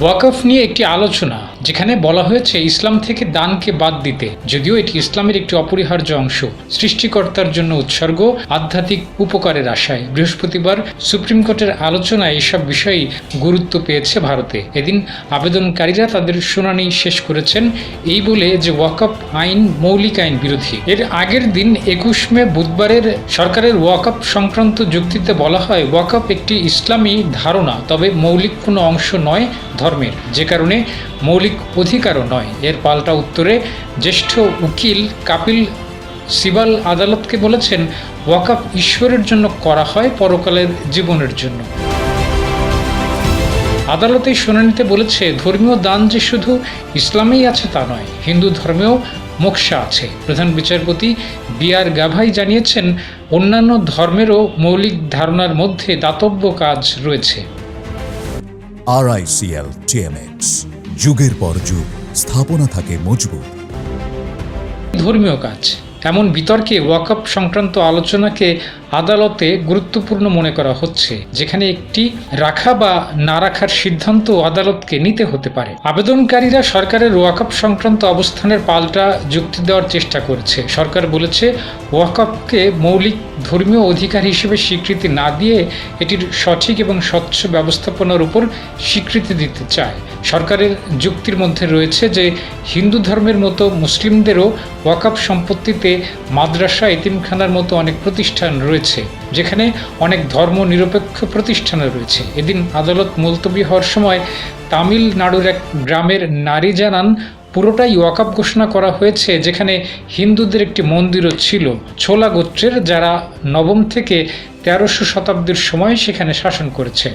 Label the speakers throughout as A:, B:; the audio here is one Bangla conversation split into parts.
A: ওয়াকফ নিয়ে একটি আলোচনা যেখানে বলা হয়েছে ইসলাম থেকে দানকে বাদ দিতে, যদিও এটি ইসলামের একটি অপরিহার্য অংশ। সৃষ্টিকর্তার জন্য উৎসর্গ, আধ্যাত্মিক উপকারের আশায়। বৃহস্পতিবার সুপ্রিম কোর্টের আলোচনায় এসব বিষয়ই গুরুত্ব পেয়েছে ভারতে। এদিন আবেদনকারীরা তাদের শুনানি শেষ করেছেন। এই বলে যে ওয়াকফ আইন মৌলিক আইন বিরোধী। এর আগের দিন একুশ মে বুধবারের সরকারের ওয়াকফ সংক্রান্ত যুক্তিতে বলা হয় ওয়াকফ একটি ইসলামী ধারণা, তবে মৌলিক কোনো অংশ নয় ধর্মের। যে কারণে মৌলিক অধিকারও নয়। এর পাল্টা উত্তরে জ্যেষ্ঠ উকিল কাপিল সিবাল আদালতকে বলেছেন ওয়াকফ ঈশ্বরের জন্য করা হয়, পরকালের জীবনের জন্য। আদালত শুনানিতে বলেছে, ধর্মীয় দান যে শুধু ইসলামেই আছে তা নয়, হিন্দু ধর্মেও মোক্ষা আছে। প্রধান বিচারপতি বি আর গাভাই জানিয়েছেন, অন্যান্য ধর্মেরও মৌলিক ধারণার মধ্যে দাতব্য কাজ রয়েছে।
B: আরআইসিএল টিএমএক্স যুগের পর যুগ, স্থাপনা থাকে মজবুত।
A: ধর্মীয় কাজ, এমন বিতর্কে ওয়াকআপ সংক্রান্ত আলোচনাকে আদালতে গুরুত্বপূর্ণ মনে করা হচ্ছে, যেখানে একটি রাখা বা না রাখার সিদ্ধান্ত আদালতকে নিতে হতে পারে। আবেদনকারীরা সরকারের ওয়াকআপ সংক্রান্ত অবস্থানের পাল্টা যুক্তি দেওয়ার চেষ্টা করেছে। সরকার বলেছে, ওয়াকআপকে মৌলিক ধর্মীয় অধিকার হিসেবে স্বীকৃতি না দিয়ে এটির সঠিক এবং স্বচ্ছ ব্যবস্থাপনার উপর স্বীকৃতি দিতে চায়। সরকারের যুক্তির মধ্যে রয়েছে যে হিন্দু ধর্মের মতো মুসলিমদেরও ওয়াকআপ সম্পত্তিতে মাদ্রাসা, এতিমখানার মতো অনেক প্রতিষ্ঠান রয়েছে, যেখানে অনেক ধর্ম নিরপেক্ষ প্রতিষ্ঠান রয়েছে। এদিন আদালত মুলতবি হওয়ার সময় তামিলনাড়ুর এক গ্রামের নারী জানান, পুরোটাই ওয়াকআপ ঘোষণা করা হয়েছে, যেখানে হিন্দুদের একটি মন্দিরও ছিল। ছোলা গোত্রের যারা নবম থেকে তেরোশো শতাব্দীর সময় সেখানে শাসন করেছে।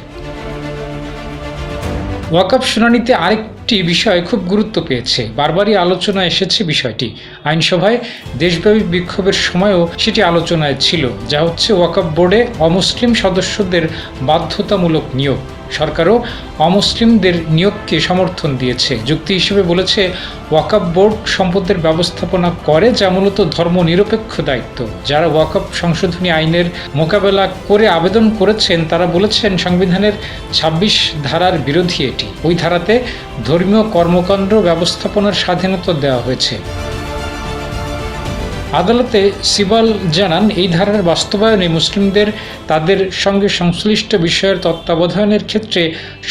A: ওয়াকআপ শুনানিতে আরেকটি বিষয় খুব গুরুত্ব পেয়েছে। বারবারই আলোচনা এসেছে বিষয়টি। আইনসভায় দেশব্যাপী বিক্ষোভের সময়ও সেটি আলোচনায় ছিল, যা হচ্ছে ওয়াকআপ বোর্ডে অমুসলিম সদস্যদের বাধ্যতামূলক নিয়োগ। সরকারও অমুসলিমদের নিয়োগকে সমর্থন দিয়েছে। যুক্তি হিসেবে বলেছে, ওয়াকআপ বোর্ড সম্পদের ব্যবস্থাপনা করে যা মূলত ধর্ম নিরপেক্ষ দায়িত্ব। যারা ওয়াকআপ সংশোধনী আইনের মোকাবেলা করে আবেদন করেছেন, তারা বলেছেন, সংবিধানের ২৬ ধারার বিরোধী এটি। ওই ধারাতে ধর্মীয় কর্মকাণ্ড ব্যবস্থাপনার স্বাধীনতা দেওয়া হয়েছে। আদালতে সিবাল জানান, এই ধারার বাস্তবায়নে মুসলিমদের তাদের সঙ্গে সংশ্লিষ্ট বিষয়ের তত্ত্বাবধানের ক্ষেত্রে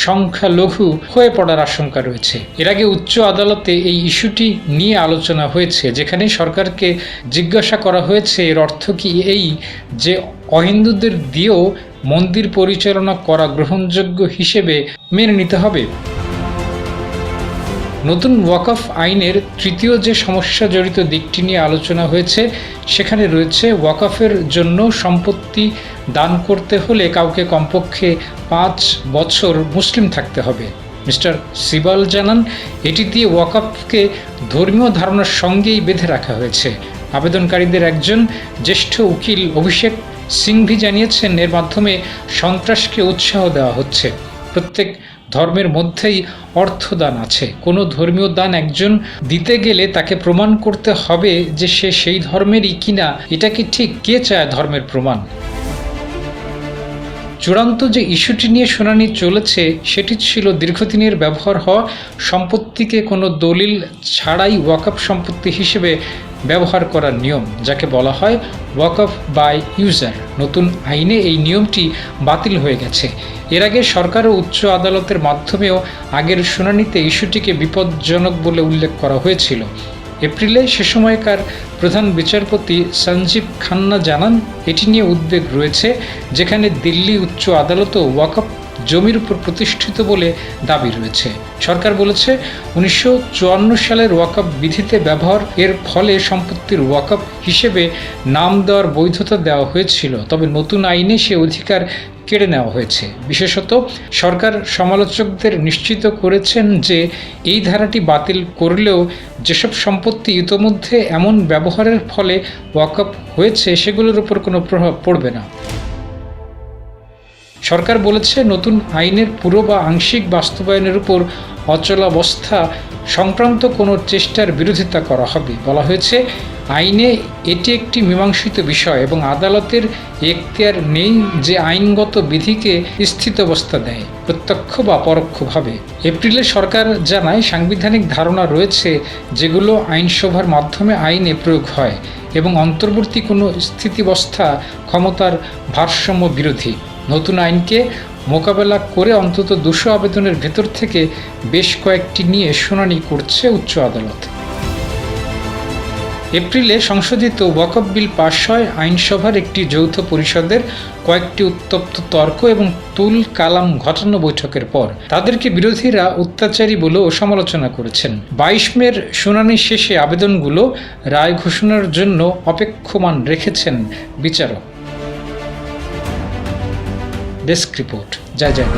A: সংখ্যালঘু হয়ে পড়ার আশঙ্কা রয়েছে। এর আগে উচ্চ আদালতে এই ইস্যুটি নিয়ে আলোচনা হয়েছে, যেখানে সরকারকে জিজ্ঞাসা করা হয়েছে এর অর্থ কি এই যে অহিন্দুদের দিয়েও মন্দির পরিচালনা করা গ্রহণযোগ্য হিসেবে মেনে নিতে হবে। নতুন ওয়াকফ আইনের তৃতীয় যে সমস্যা জড়িত দিকটি নিয়ে আলোচনা হয়েছে, সেখানে রয়েছে ওয়াকফের জন্য সম্পত্তি দান করতে হলে কাউকে কমপক্ষে পাঁচ বছর মুসলিম থাকতে হবে। মিস্টার সিবাল জানান, এটি দিয়ে ওয়াকফকে ধর্মীয় ধারণার সঙ্গেই বেঁধে রাখা হয়েছে। আবেদনকারীদের একজন জ্যেষ্ঠ উকিল অভিষেক সিংভি জানিয়েছেন, এর মাধ্যমে সন্ত্রাসকে উৎসাহ দেওয়া হচ্ছে। প্রত্যেক ধর্মের মধ্যেই অর্থদান আছে। কোনো ধর্মীয় দান একজন দিতে গেলে তাকে প্রমাণ করতে হবে যে সে সেই ধর্মেরই কিনা। এটা কি ঠিক? কে চায় ধর্মের প্রমাণ? চূড়ান্ত যে ইস্যুটি নিয়ে শুনানি চলেছে, সেটি ছিল দীর্ঘদিনের ব্যবহার হওয়া সম্পত্তিকে কোনো দলিল ছাড়াই ওয়াকফ সম্পত্তি হিসেবে ব্যবহার করার নিয়ম, যাকে বলা হয় ওয়াকফ বাই ইউজার নতুন আইনে এই নিয়মটি বাতিল হয়ে গেছে। এর আগে সরকার ও উচ্চ আদালতের মাধ্যমেও আগের শুনানিতে ইস্যুটিকে বিপজ্জনক বলে উল্লেখ করা হয়েছিল। এপ্রিলে সে সময়কার প্রধান বিচারপতি সঞ্জীব খান্না জানান, এটি নিয়ে উদ্বেগ রয়েছে, যেখানে দিল্লি উচ্চ আদালতও ওয়াকফ জমির উপর প্রতিষ্ঠিত বলে দাবি রয়েছে। সরকার বলেছে, উনিশশো চুয়ান্ন সালের ওয়াকফ বিধিতে ব্যবহার, এর ফলে সম্পত্তির ওয়াকফ হিসেবে নাম দেওয়ার বৈধতা দেওয়া হয়েছিল, তবে নতুন আইনে সে অধিকার কেড়ে নেওয়া হয়েছে। বিশেষত, সরকার সমালোচকদের নিশ্চিত করেছেন যে, এই ধারাটি বাতিল করলেও যেসব সম্পত্তি ইতোমধ্যে এমন ব্যবহারের ফলে ওয়াকআপ হয়েছে, সেগুলোর উপর কোনো প্রভাব পড়বে না। সরকার বলেছে নতুন আইনের পুরো বা আংশিক বাস্তবায়নের উপর অচলাবস্থা সংক্রান্ত কোনো চেষ্টার বিরোধিতা করা হবে। বলা হয়েছে, আইনে এটি একটি মীমাংসিত বিষয় এবং আদালতের এখতিয়ার নেই যে আইনগত বিধিকে স্থিতাবস্থা দেয়, প্রত্যক্ষ বা পরোক্ষভাবে। এপ্রিলে সরকার জানায়, সাংবিধানিক ধারণা রয়েছে যেগুলো আইনসভার মাধ্যমে আইনে প্রয়োগ হয় এবং অন্তর্বর্তী কোনো স্থিতিবস্থা ক্ষমতার ভারসাম্য বিরোধী। নতুন আইনকে মোকাবেলা করে অন্তত দুশো আবেদনের ভেতর থেকে বেশ কয়েকটি নিয়ে শুনানি করছে উচ্চ আদালত। এপ্রিলে সংশোধিত ওয়াকফ বিল পাশ হয় আইনসভার একটি যৌথ পরিষদের কয়েকটি উত্তপ্ত তর্ক এবং তুল কালাম ঘটানো বৈঠকের পর। তাদেরকে বিরোধীরা অত্যাচারী বলেও সমালোচনা করেছেন। বাইশ মের শুনানি শেষে আবেদনগুলো রায় ঘোষণার জন্য অপেক্ষমান রেখেছেন বিচারক। Desk report. জয় জয়